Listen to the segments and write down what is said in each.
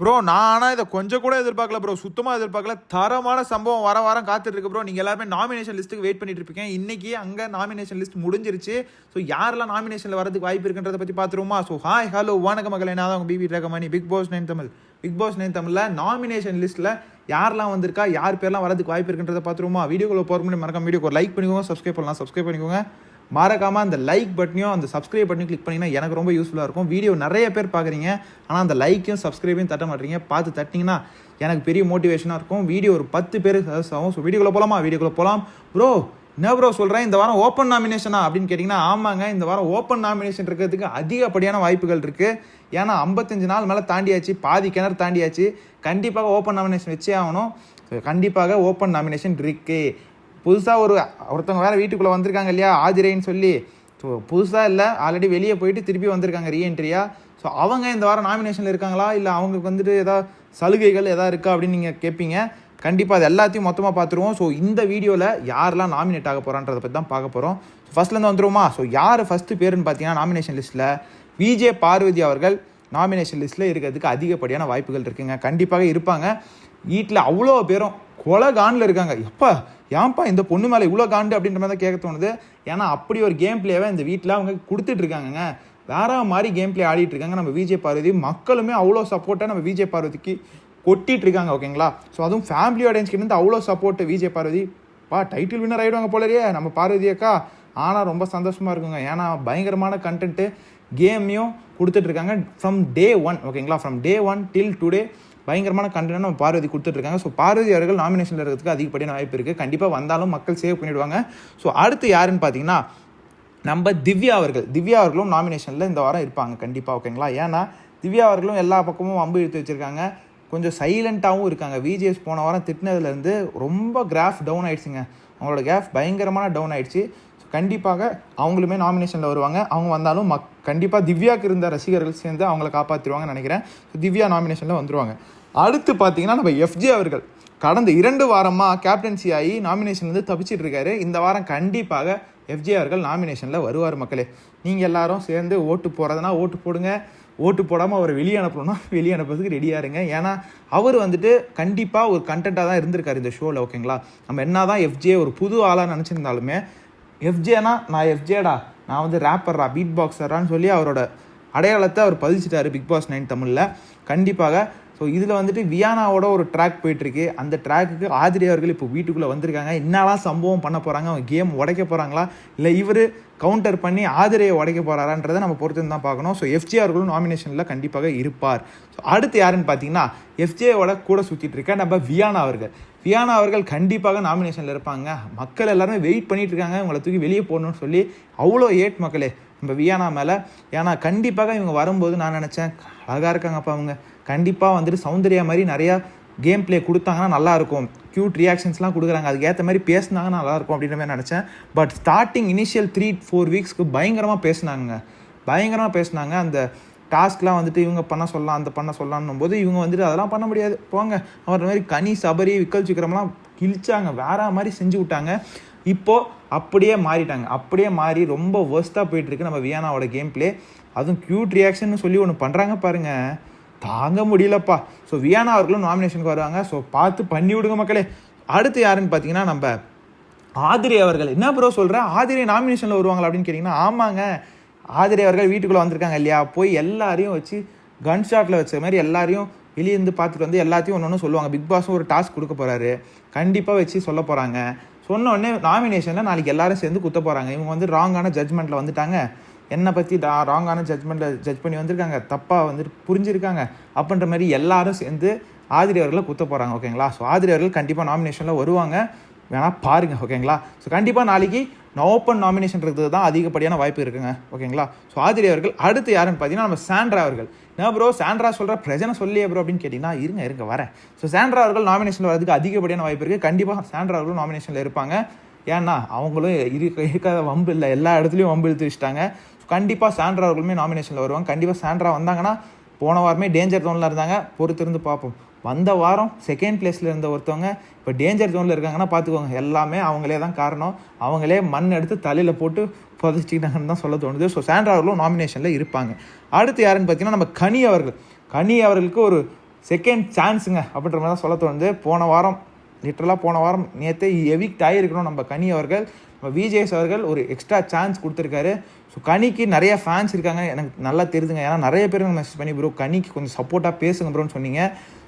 Bro நான் ஆனால் இதை கொஞ்சம் கூட எதிர்பார்க்கல ப்ரோ சுத்தமாக எதிர்பார்க்கல. தரமான சம்பவம் வர வாரம் காத்துட்டு இருக்கு ப்ரோ நீங்கள் எல்லாருமே நாமினேஷன் லிஸ்ட்டுக்கு வெயிட் பண்ணிட்டு இருப்பீங்க இன்னைக்கு அங்கே நாமினேஷன் லிஸ்ட் முடிஞ்சிருச்சு. ஸோ யாரெல்லாம் நாமினேஷனில் வரதுக்கு வாய்ப்பு இருக்குன்றதை பற்றி பார்த்துருவோமா ஸோ ஹாய் ஹலோ வணக்க மக்கள் என்ன தான் உங்கள் BB ரகமானி Big Boss nine Tamil Big Boss nine தமிழில் நாமினேஷன் லிஸ்ட்டில் யாரெல்லாம் வந்திருக்கா யார் பேர்லாம் வரதுக்கு வாய்ப்பு இருக்குன்றதை பார்த்துருவோமா வீடியோக்குள்ளே போகிற முன்னாடி மறக்காம வீடியோக்கு ஒரு லைக் பண்ணிக்கோங்க சப்ஸ்கிரைப் பண்ணலாம் சப்ஸ்கிரைப் பண்ணிக்கோங்க. மறக்காமல் அந்த லைக் பட்டனையும் அந்த சப்ஸ்கிரைப் பட்டனையும் கிளிக் பண்ணிங்கன்னா எனக்கு ரொம்ப யூஸ்ஃபுல்லாக இருக்கும். வீடியோ நிறைய பேர் பார்க்குறீங்க ஆனால் அந்த லைக்கையும் சப்ஸ்கிரைபையும் தட்ட மாட்டீங்க. பார்த்து தட்டிங்கன்னா எனக்கு பெரிய மோட்டிவேஷனாக இருக்கும். வீடியோ ஒரு பத்து பேர் சஜஸ் ஆகும். ஸோ வீடியோக்குள்ளே போகலாமா வீடியோக்குள்ளே போகலாம் ப்ரோ என்ன ப்ரோ சொல்கிறேன் இந்த வாரம் ஓப்பன் நாமினேஷனா அப்படின்னு கேட்டிங்கன்னா ஆமாங்க. இந்த வாரம் ஓப்பன் நாமினேஷன் இருக்கிறதுக்கு அதிகப்படியான வாய்ப்புகள் இருக்குது ஏன்னா ஐம்பத்தஞ்சு நாள் மேலே தாண்டியாச்சு. பாதி கிணறு தாண்டியாச்சு. கண்டிப்பாக ஓப்பன் நாமினேஷன் வச்சே ஆகணும். கண்டிப்பாக ஓப்பன் நாமினேஷன் இருக்குது புதுசாக ஒரு ஒருத்தவங்க வேறு வீட்டுக்குள்ளே வந்திருக்காங்க இல்லையா ஆதிரைன்னு சொல்லி. ஸோ புதுசாக இல்லை ஆல்ரெடி வெளியே போயிட்டு திருப்பி வந்திருக்காங்க ரீஎன்ட்ரியா ஸோ அவங்க இந்த வாரம் நாமினேஷனில் இருக்காங்களா இல்லை அவங்களுக்கு வந்துட்டு ஏதாவது சலுகைகள் எதாவது இருக்கா அப்படின்னு நீங்கள் கேட்பீங்க கண்டிப்பாக அது எல்லாத்தையும் மொத்தமாக பார்த்துருவோம் ஸோ இந்த வீடியோவில் யாரெல்லாம் நாமினேட் ஆக போகிறான்றதை பற்றி தான் பார்க்க போகிறோம் ஃபர்ஸ்ட்லேருந்து வந்துருவோமா? ஸோ யார் ஃபஸ்ட்டு பேருன்னு பார்த்தீங்கன்னா நாமினேஷன் லிஸ்ட்டில் விஜே பார்வதி அவர்கள் நாமினேஷன் லிஸ்ட்டில் இருக்கிறதுக்கு அதிகப்படியான வாய்ப்புகள் இருக்குங்க. கண்டிப்பாக இருப்பாங்க. வீட்டில் அவ்வளோ பேரும் கொலகானில் இருக்காங்க. எப்போ ஏன்ப்பா இந்த பொண்ணு மேலே இவ்வளோ காண்டு அப்படின்ற மாதிரி தான் கேட்க தோணுது? ஏன்னா அப்படி ஒரு கேம் பிளேவை இந்த வீட்டில் அவங்க கொடுத்துட்டு இருக்காங்கங்க. வேற மாதிரி கேம் பிளே ஆடிட்டு இருக்காங்க. நம்ம விஜய் பார்வதி மக்களுமே அவ்வளோ சப்போர்ட்டாக நம்ம விஜய் பார்வதிக்கு கொட்டிட்டு இருக்காங்க ஓகேங்களா ஸோ அதுவும் ஃபேமிலி ஆடியன்ஸ்க்கு அவ்வளோ சப்போர்ட்டு விஜய் பார்வதி பா டைட்டில் வின்னர் ஆகிடுவாங்க போலயே நம்ம பார்வதி அக்கா. ஆனால் ரொம்ப சந்தோஷமாக இருக்குங்க. ஏன்னா பயங்கரமான கண்டென்ட்டு கேமையும் கொடுத்துட்ருக்காங்க ஃப்ரம் டே ஒன் ஓகேங்களா from day one till today பயங்கரமான கண்டனம் நம்ம பார்வதி கொடுத்துட்ருக்காங்க. ஸோ பார்வதி அவர்கள் நாமினேஷனில் இருக்கிறதுக்கு அதிகப்படியான வாய்ப்பு இருக்குது கண்டிப்பாக வந்தாலும் மக்கள் சேவ் பண்ணிவிடுவாங்க ஸோ அடுத்து யாருன்னு பார்த்தீங்கன்னா நம்ம திவ்யா அவர்கள். திவ்யா அவர்களும் நாமினேஷனில் இந்த வாரம் இருப்பாங்க. கண்டிப்பாக ஓகேங்களா? ஏன்னா திவ்யா அவர்களும் எல்லா பக்கமும் அம்பு இழுத்து வச்சுருக்காங்க. கொஞ்சம் சைலண்ட்டாகவும் இருக்காங்க. விஜிஎஸ் போன வாரம் திட்டினதுலேருந்து ரொம்ப கிராஃப் டவுன் ஆயிடுச்சுங்க. அவங்களோட கிராஃப் பயங்கரமான டவுன் ஆயிடுச்சு. கண்டிப்பாக அவங்களுமே நாமினேஷனில் வருவாங்க. அவங்க வந்தாலும் மக் கண்டிப்பாக திவ்யாவுக்கு இருந்த ரசிகர்கள் சேர்ந்து அவங்கள காப்பாற்றிடுவாங்கன்னு நினைக்கிறேன். ஸோ திவ்யா நாமினேஷனில் வந்துருவாங்க. அடுத்து பார்த்தீங்கன்னா நம்ம எஃப்ஜே அவர்கள். கடந்த இரண்டு வாரமாக கேப்டன்சி ஆகி நாமினேஷன் வந்து தப்பிச்சிட்டு இருக்காரு. இந்த வாரம் கண்டிப்பாக எஃப்ஜே அவர்கள் நாமினேஷனில் வருவார் மக்களே. நீங்கள் எல்லாரும் சேர்ந்து ஓட்டு போகிறதுனா ஓட்டு போடுங்க. ஓட்டு போடாமல் அவரை வெளியே அனுப்பணும்னா வெளியே அனுப்புறதுக்கு ரெடியாக இருங்க. ஏன்னா அவர் வந்துட்டு கண்டிப்பாக ஒரு கண்டென்ட்டாக தான் இருந்திருக்காரு இந்த ஷோவில் ஓகேங்களா நம்ம என்ன தான் எஃப்ஜே ஒரு புது ஆளாக நினச்சிருந்தாலுமே எஃப்ஜேனா நான் எஃப்ஜேடா நான் வந்து ரேப்பர்ரா பீட் பாக்ஸரான்னு சொல்லி அவரோட அடையாளத்தை அவர் பதிச்சிட்டாரு பிக் பாஸ் நைன் தமிழில். கண்டிப்பாக. ஸோ இதில் வந்துட்டு வியானாவோட ஒரு ட்ராக் போயிட்டுருக்கு. அந்த ட்ராக்குக்கு ஆதிரி அவர்கள் இப்போ வீட்டுக்குள்ளே வந்திருக்காங்க. என்னலாம் சம்பவம் பண்ண போகிறாங்க அவங்க கேம் உடைக்க போகிறாங்களா இல்லை இவர் கவுண்டர் பண்ணி ஆதிரையை உடைக்க போகிறாரான்றதை நம்ம பொறுத்து தான் பார்க்கணும். ஸோ எஃப்ஜே அவர்களும் நாமினேஷனில் கண்டிப்பாக இருப்பார். ஸோ அடுத்து யாருன்னு பார்த்தீங்கன்னா எஃப்ஜேவோட கூட சுற்றிட்டு இருக்க நம்ம வியானா அவர்கள். வியானா அவர்கள் கண்டிப்பாக நாமினேஷனில் இருப்பாங்க. மக்கள் எல்லாருமே வெயிட் பண்ணிட்டு இருக்காங்க. இவங்களை தூக்கி வெளியே போடணும்னு சொல்லி அவ்வளோ ஏட் மக்களே. நம்ம வியானா மேலே. ஏன்னா கண்டிப்பாக இவங்க வரும்போது நான் நினச்சேன் அழகாக இருக்காங்கப்பா அவங்க கண்டிப்பாக வந்துட்டு சௌந்தர்யா மாதிரி நிறையா கேம் ப்ளே கொடுத்தாங்கன்னா நல்லாயிருக்கும் க்யூட் ரியாக்ஷன்ஸ்லாம் கொடுக்குறாங்க. அதுக்கேற்ற மாதிரி பேசினாங்கன்னா நல்லாயிருக்கும் அப்படின்ற மாதிரி நினச்சேன். But starting initial three four வீக்ஸ்க்கு பயங்கரமாக பேசினாங்க பயங்கரமாக பேசினாங்க. அந்த டாஸ்க்லாம் வந்துட்டு இவங்க பண்ண சொல்லலாம் அந்த பண்ண சொல்லலாம்னும் போது இவங்க வந்துட்டு அதெல்லாம் பண்ண முடியாது. போங்க. அவர் மாதிரி கனி சபரி விக்கல் சிக்கரம்லாம் கிழிச்சாங்க. வேற மாதிரி செஞ்சு விட்டாங்க. இப்போது அப்படியே மாறிட்டாங்க. அப்படியே மாறி ரொம்ப ஒர்ஸ்ட்டாக போயிட்டுருக்கு நம்ம வியானாவோட கேம் ப்ளே அதுவும் க்யூட் ரியாக்ஷன் சொல்லி ஒன்று பண்ணுறாங்க பாருங்கள் தாங்க முடியலப்பா. ஸோ வியானா அவர்களும் நாமினேஷனுக்கு வருவாங்க. ஸோ பார்த்து பண்ணி விடுங்க மக்களே. அடுத்து யாருன்னு பார்த்தீங்கன்னா நம்ம ஆதிரி அவர்கள். என்ன ப்ரோ சொல்கிறேன் ஆதிரி நாமினேஷனில் வருவாங்களா அப்படின்னு கேட்டிங்கன்னா ஆமாங்க. ஆதிரி அவர்கள் வீட்டுக்குள்ளே வந்திருக்காங்க இல்லையா? போய் எல்லாரையும் வச்சு கன் ஷாட்டில் வச்ச மாதிரி எல்லாரையும் வெளியே இருந்து பார்த்துட்டு வந்து எல்லாத்தையும் ஒன்று ஒன்று சொல்லுவாங்க. பிக் பாஸும் ஒரு டாஸ்க் கொடுக்க போகிறாரு கண்டிப்பாக வச்சு சொல்ல போகிறாங்க சொன்ன உடனே நாமினேஷனில் நாளைக்கு எல்லாரும் சேர்ந்து குத்த போகிறாங்க இவங்க வந்து ராங்கான ஜட்மெண்ட்டில் வந்துட்டாங்க. என்னை பற்றி டா ராங்கான ஜட்மெண்ட்டில் ஜட்ஜ் பண்ணி வந்திருக்காங்க. தப்பாக வந்துட்டு புரிஞ்சிருக்காங்க. அப்படின்ற மாதிரி எல்லாரும் சேர்ந்து ஆதிரி அவர்களை குத்த போகிறாங்க ஓகேங்களா ஸோ ஆதிரி அவர்கள் கண்டிப்பாக நாமினேஷனில் வருவாங்க. வேணால் பாருங்கள் ஓகேங்களா? ஸோ கண்டிப்பாக நாளைக்கு ஓப்பன் நாமினேஷன் இருக்கிறது தான் அதிகப்படியான வாய்ப்பு இருக்குங்க ஓகேங்களா? ஸோ ஆதிரி அவர்கள் அடுத்து யாருன்னு பார்த்தீங்கன்னா நம்ம சாண்ட்ரா அவர்கள். என்ன ப்ரோ சாண்ட்ரா சொல்கிற பிரச்சனை சொல்லியே ப்ரோ அப்படின்னு கேட்டிங்கன்னா இருங்க இருங்க வரேன். ஸோ சாண்ட்ரா அவர்கள் நாமினேஷன் வரதுக்கு அதிகப்படியான வாய்ப்பு இருக்குது கண்டிப்பாக சாண்ட்ரா அவர்களும் நாமினேஷனில் இருப்பாங்க. ஏன்னா அவங்களும் இருக்க இருக்காத வம்பு இல்லை. எல்லா இடத்துலையும் வம்பு இழுத்து வச்சுட்டாங்க. ஸோ கண்டிப்பாக சாண்ட்ரா அவர்களுமே நாமினேஷனில் வருவாங்க. கண்டிப்பாக சாண்ட்ரா வந்தாங்கன்னா போன வாரமே டேஞ்சர் தோனில் இருந்தாங்க. பொறுத்திருந்து பார்ப்போம். வந்த வாரம் செகண்ட் பிளேஸில் இருந்த ஒருத்தவங்க இப்போ டேஞ்சர் ஜோனில் இருக்காங்கன்னா பார்த்துக்கோங்க எல்லாமே அவங்களே தான் காரணம். அவங்களே மண் எடுத்து தலையில் போட்டு புதைச்சிக்கிட்டாங்கன்னு தான் சொல்ல தோணுது. ஸோ சாண்ட்ராவர்களும் நாமினேஷனில் இருப்பாங்க. அடுத்து யாருன்னு பார்த்தீங்கன்னா நம்ம கனி அவர்கள். கனி அவர்களுக்கு ஒரு செகண்ட் சான்ஸுங்க அப்படின்ற மாதிரி தான் சொல்ல தோணுது. போன வாரம் லிட்டரலாக போன வாரம் நேற்று எவிக்ட் ஆகிருக்கணும் நம்ம கனி அவர்கள். நம்ம விஜேஸ் அவர்கள் ஒரு எக்ஸ்ட்ரா சான்ஸ் கொடுத்துருக்காரு. ஸோ கனிக்கு நிறைய ஃபேன்ஸ் இருக்காங்க. எனக்கு நல்லா தெரியுதுங்க. ஏன்னா நிறைய பேர் மெசேஜ் பண்ணி ப்ரோ கனிக்கு கொஞ்சம் சப்போர்ட்டாக பேசுங்க ப்ரோன்னு சொன்னீங்க.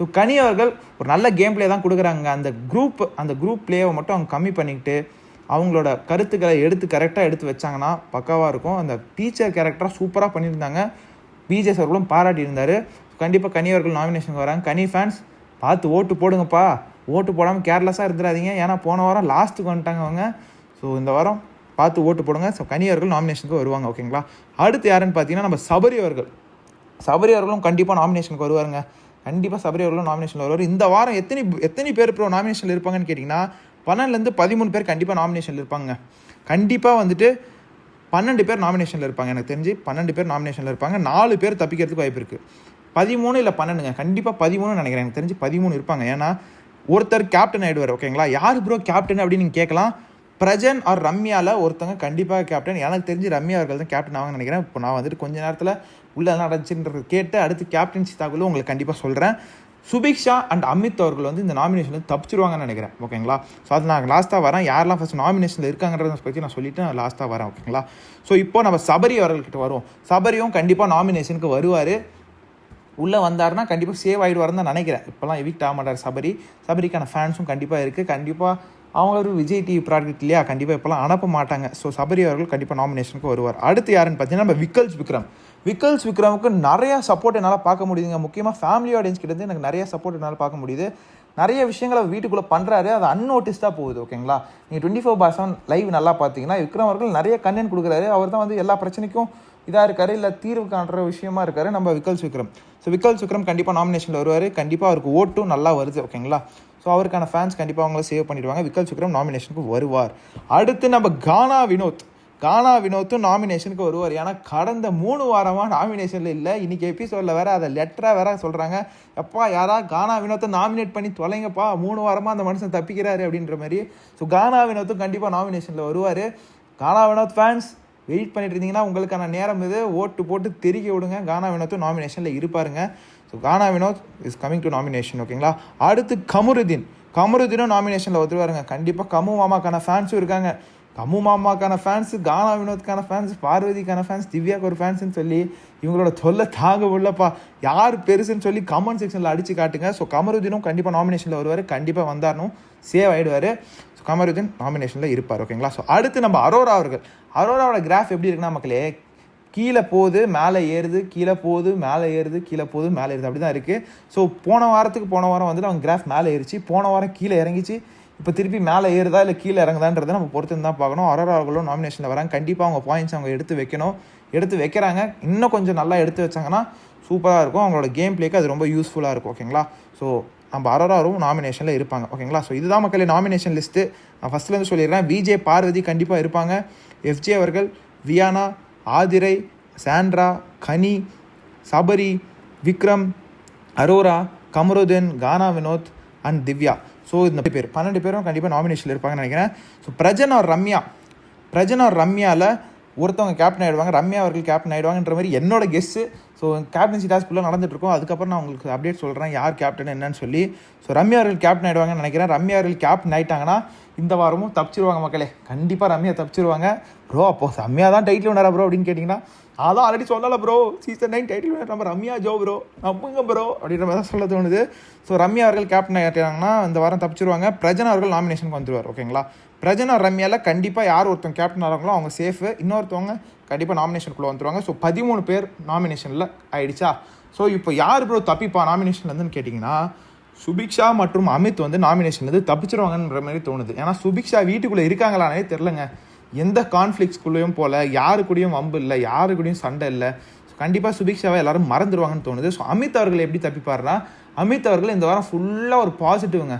ஸோ கனி அவர்கள் ஒரு நல்ல கேம் ப்ளே தான் கொடுக்குறாங்க. அந்த குரூப் அந்த குரூப் ப்ளேவை மட்டும் அவங்க கம்மி பண்ணிக்கிட்டு அவங்களோட கருத்துக்களை எடுத்து கரெக்டாக எடுத்து வச்சாங்கன்னா பக்காவாக இருக்கும். அந்த டீச்சர் கேரக்டராக சூப்பராக பண்ணியிருந்தாங்க. பிஜேஸ் அவர்களும் பாராட்டியிருந்தார் கண்டிப்பாக கனி அவர்கள் நாமினேஷனுக்கு வராங்க. கனி ஃபேன்ஸ் பார்த்து ஓட்டு போடுங்கப்பா. ஓட்டு போடாமல் கேர்லெஸ்ஸாக இருந்துடாதீங்க ஏன்னா போன வாரம் லாஸ்ட்டுக்கு வந்துட்டாங்க அவங்க. ஸோ இந்த வாரம் பார்த்து ஓட்டு போடுங்க. ஸோ கனி அவர்கள் நாமினேஷனுக்கு வருவாங்க ஓகேங்களா அடுத்து யாருன்னு பார்த்தீங்கன்னா நம்ம சபரி அவர்கள். சபரி அவர்களும் கண்டிப்பாக நாமினேஷனுக்கு வருவாருங்க. கண்டிப்பாக சபரி அவர்களும் நாமினேஷனில் வருவார். இந்த வாரம் எத்தனை எத்தனை பேர் ப்ரோ நாமினேஷனில் இருப்பாங்கன்னு கேட்டிங்கன்னா பன்னெண்டுலேருந்து பதிமூணு பேர் கண்டிப்பாக நாமினேஷனில் இருப்பாங்க. கண்டிப்பாக வந்துட்டு பன்னெண்டு பேர் நாமினேஷனில் இருப்பாங்க. எனக்கு தெரிஞ்சு பன்னெண்டு பேர் நாமினேஷனில் இருப்பாங்க. நாலு பேர் தப்பிக்கிறதுக்கு வாய்ப்பு இருக்குது பதிமூணு இல்லை பன்னெண்டுங்க. கண்டிப்பாக பதிமூணு நினைக்கிறேன். எனக்கு தெரிஞ்சு பதிமூணு இருப்பாங்க. ஏன்னா ஒருத்தர் கேப்டன் ஆகிடுவார் ஓகேங்களா யார் ப்ரோ கேப்டன் அப்படின்னு நீங்கள் கேட்கலாம். பிரஜன் ஆர் ரம்யாவில் ஒருத்தவங்க கண்டிப்பாக கேப்டன் எனக்கு தெரிஞ்சு ரம்யா அவர்கள் தான் கேப்டன் ஆவாங்கன்னு நினைக்கிறேன். இப்போ நான் வந்துட்டு கொஞ்ச நேரத்தில் உள்ள என்ன நடந்துச்சுன்றது கேட்டு அடுத்து கேப்டன்சி தகவலும் உங்களுக்கு கண்டிப்பாக சொல்கிறேன் சுபிக்ஷா அண்ட் அமித் அவர்கள் வந்து இந்த நாமினேஷன் வந்து தப்பிச்சிருவாங்கன்னு நினைக்கிறேன். ஓகேங்களா ஸோ அது நான் லாஸ்ட்டாக வரேன். யாரெல்லாம் ஃபஸ்ட் நாமினேஷனில் இருக்காங்கன்றத பற்றி நான் சொல்லிவிட்டு நான் லாஸ்ட்டாக வரேன். ஓகேங்களா ஸோ இப்போ நம்ம சபரி அவர்கள்கிட்ட வருவோம். சபரியும் கண்டிப்பாக நாமினேஷனுக்கு வருவார். உள்ளே வந்தாருன்னா கண்டிப்பாக சேவ் ஆகிடுவாருன்னு தான் நினைக்கிறேன். இப்போலாம் எவிக்ட் ஆக மாட்டார் சபரி. சபரிக்கான ஃபேன்ஸும் கண்டிப்பாக இருக்குது கண்டிப்பாக அவங்க ஒரு விஜய் டிவி ப்ராடக்ட் இல்லையா? கண்டிப்பாக இப்போலாம் அனுப்ப மாட்டாங்க. ஸோ சபரி அவர்கள் கண்டிப்பாக நாமினேஷனுக்கு வருவார். அடுத்து யாருன்னு பார்த்தீங்கன்னா நம்ம விக்கல்ஸ் விக்ரம். விக்கல்ஸ் விக்ரமுக்கு நிறையா சப்போர்ட் என்னால் பார்க்க முடியுதுங்க. முக்கியமாக ஃபேமிலி ஆடியன்ஸ் கிட்டேருந்து எனக்கு நிறைய சப்போர்ட் என்னால் பார்க்க முடியுது. நிறைய விஷயங்களை வீட்டுக்குள்ளே பண்ணுறாரு அது அன்நோட்டிஸ்டாக போகுது ஓகேங்களா? நீங்கள் twenty four by seven live நல்லா பார்த்தீங்கன்னா விக்ரம் அவர்கள் நிறைய கண்டென்ட் கொடுக்குறாரு. அவர் தான் வந்து எல்லா பிரச்சனைக்கும் இதாக இருக்காரு இல்லை தீர்வு காண்ற விஷயமா இருக்காரு நம்ம விக்கல்ஸ் விக்ரம். ஸோ விக்கல்ஸ் விக்ரம் கண்டிப்பாக நாமினேஷனில் வருவார். கண்டிப்பாக அவருக்கு ஓட்டும் நல்லா வருது ஓகேங்களா? ஸோ அவருக்கான ஃபேன்ஸ் கண்டிப்பாக அவங்கள சேவ் பண்ணிடுவாங்க. விக்கல் சுக்ரம் நாமினேஷனுக்கு வருவார். அடுத்து நம்ம கானா வினோத். கானா வினோத்தும் நாமினேஷனுக்கு வருவார். ஏன்னா கடந்த மூணு வாரமாக நாமினேஷனில் இல்லை. இன்றைக்கி எபிசோடில் வேறு அதை லெட்டராக வேற சொல்கிறாங்க எப்பா யாரா கானா வினோத்தை நாமினேட் பண்ணி தொலைங்கப்பா. மூணு வாரமாக அந்த மனுஷன் தப்பிக்கிறாரு அப்படின்ற மாதிரி. ஸோ கானா வினோத்தும் கண்டிப்பாக நாமினேஷனில் வருவார். கானா வினோத் ஃபேன்ஸ் வெயிட் பண்ணிட்டு இருந்தீங்கன்னா உங்களுக்கான நேரம் இது. ஓட்டு போட்டு தெரிய விடுங்க. கானா வினோத்தும் நாமினேஷனில் இருப்பாருங்க. So Gana Vinoth is coming to nomination ஓகேங்களா அடுத்து கமருதீன் கமருதீனும் நாமினேஷனில் வந்துருவாருங்க கண்டிப்பாக கமு மாமாக்கான ஃபேன்ஸும் இருக்காங்க. கமு மாமாக்கான ஃபேன்ஸு கானா வினோத்க்கான ஃபேன்ஸ் பார்வதிக்கான ஃபேன்ஸ் திவ்யாக்கு ஒரு ஃபேன்ஸ்னு சொல்லி இவங்களோட தொல்லை தாங்க உள்ளப்பா யார் பெருசுன்னு சொல்லி கமெண்ட் செக்ஷனில் அடித்து காட்டுங்க. ஸோ கமருதீனும் கண்டிப்பாக நாமினேஷனில் வருவார். கண்டிப்பாக வந்தாரணும். சேவ் ஆகிடுவார் ஸோ கமருதீன் நாமினேஷனில் இருப்பார் ஓகேங்களா ஸோ அடுத்து நம்ம அரோரா அவர்கள். அரோராவோட கிராஃப் எப்படி இருக்குன்னா மக்களே கீழே போகுது மேலே ஏறுது கீழே போகுது மேலே ஏறுது கீழே போகுது மேலே ஏறுது. அப்படி தான் இருக்குது ஸோ போன வாரத்துக்கு போன வாரம் வந்துட்டு அவங்க கிராஃப் மேலே ஏறிச்சு. போன வாரம் கீழே இறங்கிச்சு. இப்போ திருப்பி மேலே ஏறுதா இல்லை கீழே இறங்குதான்றதை நம்ம பொறுத்து தான் பார்க்கணும். அரோரா நாமினேஷனில் வராங்க. கண்டிப்பாக அவங்க பாயிண்ட்ஸ் அவங்க எடுத்து வைக்கணும். எடுத்து வைக்கிறாங்க. இன்னும் கொஞ்சம் நல்லா எடுத்து வச்சாங்கன்னா சூப்பராக இருக்கும். அவங்களோட கேம் பிளேக்கு அது ரொம்ப யூஸ்ஃபுல்லாக இருக்கும். ஓகேங்களா? ஸோ நம்ம அரோராவும் நாமினேஷனில் இருப்பாங்க. ஓகேங்களா? ஸோ இதுதான் மக்களே நாமினேஷன் லிஸ்ட்டு நான் ஃபஸ்ட்லேருந்து சொல்லிடுறேன். விஜே பார்வதி கண்டிப்பாக இருப்பாங்க. எஃப்ஜே அவர்கள் Viyana Aadhirai Sandra Kani Sabari Vikram Arora Kamarudeen Gana Vinoth and Divya. So இந்த பேர். பன்னெண்டு பேரும் கண்டிப்பாக நாமினேஷனில் இருப்பாங்கன்னு நினைக்கிறேன். So Prajan R Ramya? Prajan R ரம்யாவில் ஒருத்தவங்க கேப்டன் ஆகிடுவாங்க ரம்யா அவர்கள் கேப்டன் ஆகிடுவாங்கன்ற மாதிரி என்னோட கெஸ்ஸு ஸோ கேப்டன்சி டாஸ் ஃபுல்லாக நடந்துட்டுருக்கோம். அதுக்கப்புறம் நான் உங்களுக்கு அப்டேட் சொல்கிறேன் யார் கேப்டன் என்னன்னு சொல்லி. ஸோ ரம்யா அவர்கள் கேப்டன் ஆகிடுவாங்கன்னு நினைக்கிறேன். ரம்யா அவர்கள் கேப்டன் ஆகிட்டாங்கன்னா இந்த வாரமும் தப்பிச்சிருவாங்க மக்களே. கண்டிப்பாக ரம்யா தப்பிச்சிருவாங்க. ப்ரோ அப்போ ரம்யா தான் டைட்டில் வினரா ப்ரோ அப்படின்னு கேட்டிங்கன்னா அதான் ஆல்ரெடி சொல்லலை bro season nine title winner நம்ம ரம்யா ஜோ ப்ரோ நம்புங்க ப்ரோ அப்படின்ற மாதிரி தான் சொல்ல தோணுது ஸோ ரம்யா அவர்கள் கேப்டன் ஆகிட்டாங்கன்னா இந்த வாரம் தப்பிச்சிருவாங்க. பிரஜன் அவர்கள் நாமினேஷனுக்கு வந்துடுவார் ஓகேங்களா பிரஜனா ரம்யாவில் கண்டிப்பாக யார் ஒருத்தவங்க கேப்டன் ஆகிறாங்களோ அவங்க சேஃபு இன்னொருத்தவங்க கண்டிப்பாக நாமினேஷனுக்குள்ளே வந்துருவாங்க. ஸோ பதிமூணு பேர் நாமினேஷனில் ஆயிடுச்சா? ஸோ இப்போ யார் ப்ரோ தப்பிப்பா நாமினேஷன்லேருந்துன்னு கேட்டிங்கன்னா சுபிக்ஷா மற்றும் அமித் வந்து நாமினேஷன்லேருந்து தப்பிச்சிருவாங்கன்ற மாதிரி தோணுது. ஏன்னா சுபிக்ஷா வீட்டுக்குள்ளே இருக்காங்களானே தெரிலங்க எந்த கான்ஃப்ளிக்ஸ்குள்ளேயும் போல் யாரு கூடயும் வம்பு இல்லை யாரு கூடயும் சண்டை இல்லை. கண்டிப்பாக சுபிக்ஷாவை எல்லாரும் மறந்துடுவாங்கன்னு தோணுது. ஸோ அமித் அவர்கள் எப்படி தப்பிப்பாருன்னா அமித் அவர்கள் இந்த வாரம் ஃபுல்லாக ஒரு பாசிட்டிவ்ங்க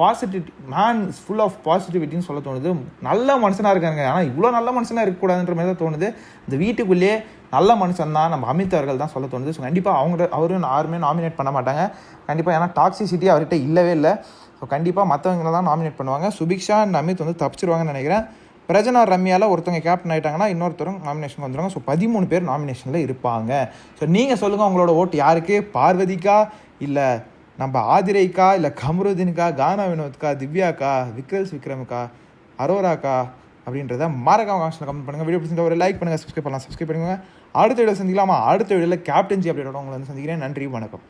பாசிட்டிவிட்டி மேன் ஃபுல் ஆஃப் பாசிட்டிவிட்டின்னு சொல்ல தோணுது. நல்ல மனுஷனாக இருக்காங்க ஆனால் இவ்வளோ நல்ல மனுஷனாக இருக்கக்கூடாதுன்ற மாதிரி தான் தோணுது. இந்த வீட்டுக்குள்ளேயே நல்ல மனுஷன் தான் நம்ம அமித் அவர்கள் தான் சொல்ல தோணுது. ஸோ கண்டிப்பாக அவங்க அவரும் யாருமே நாமினேட் பண்ண மாட்டாங்க. கண்டிப்பாக ஏன்னா டாக்ஸிசிட்டி அவர்கிட்ட இல்லவே இல்லை. ஸோ கண்டிப்பாக மற்றவங்கள தான் நாமினேட் பண்ணுவாங்க. சுபிக்ஷா அண்ட் அமித் வந்து தப்பிச்சிருவாங்கன்னு நினைக்கிறேன். பிரஜனா ரம்யாவில் ஒருத்தவங்க கேப்டன் ஆகிட்டாங்கன்னா இன்னொருத்தரும் நாமினேஷன் வந்துடுவாங்க ஸோ பதிமூணு பேர் நாமினேஷனில் இருப்பாங்க. ஸோ நீங்கள் சொல்லுங்கள் உங்களோட ஓட்டு யாருக்கு? பார்வதிக்கா இல்லை நம்ம ஆதிரைக்கா இல்லை கமருதீனுக்கா கானா வினோத்கா திவ்யாக்கா விக்ரல்ஸ் விக்ரமுக்கா அரோராக்கா அப்படின்றத மறக்காம காமிச்சு கமெண்ட் பண்ணுங்கள் வீடியோ பிடிச்சிருந்தா ஒரு லைக் பண்ணுங்கள் சப்ஸ்கிரைப் பண்ணலாம் சப்ஸ்கிரைப் பண்ணுங்க அடுத்த வீடியோ சந்திக்கலாமா? அடுத்த வீடியோவில் கேப்டன்சி அப்படியோட உங்களை வந்து சந்திக்கிறேன். நன்றி வணக்கம்.